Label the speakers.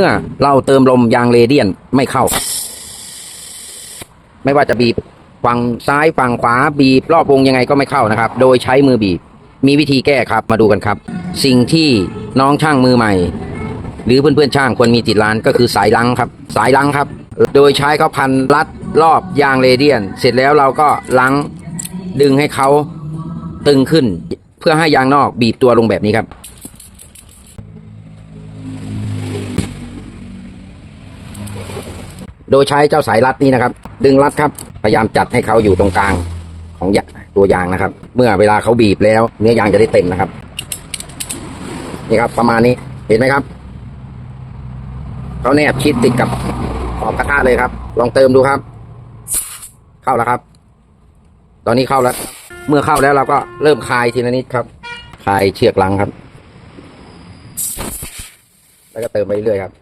Speaker 1: เมื่อเราเติมลมยางเรเดียนไม่เข้า ไม่ว่าจะบีบฝั่งซ้ายฝั่งขวาบีบรอบวงยังไงก็ไม่เข้านะครับ โดยใช้มือบีบ มีวิธีแก้ครับมาดูกันครับ สิ่งที่น้องช่างมือใหม่ หรือเพื่อนๆช่างควรมีติดร้านก็คือสายลังครับ สายลังครับ โดยใช้เขาพันรัดรอบยางเรเดียน เสร็จแล้วเราก็ลังดึงให้เขาตึงขึ้น เพื่อให้ยางนอกบีบตัวลงแบบนี้ครับ โดยใช้เจ้าสายรัดนี้นะครับ ดึงรัดครับ พยายามจัดให้เขาอยู่ตรงกลางของตัวยางนะครับ เมื่อเวลาเขาบีบแล้ว เนื้อยางจะได้เต็มนะครับ นี่ครับ ประมาณนี้เห็นไหมครับเขาแนบชิดติดกับขอบกระทะเลยครับ ลองเติมดูครับ เข้าแล้วครับ ตอนนี้เข้าแล้ว เมื่อเข้าแล้วเราก็เริ่มคลายทีละนิดครับ คลายเชือกลังครับ แล้วก็เติมไปเรื่อยครับ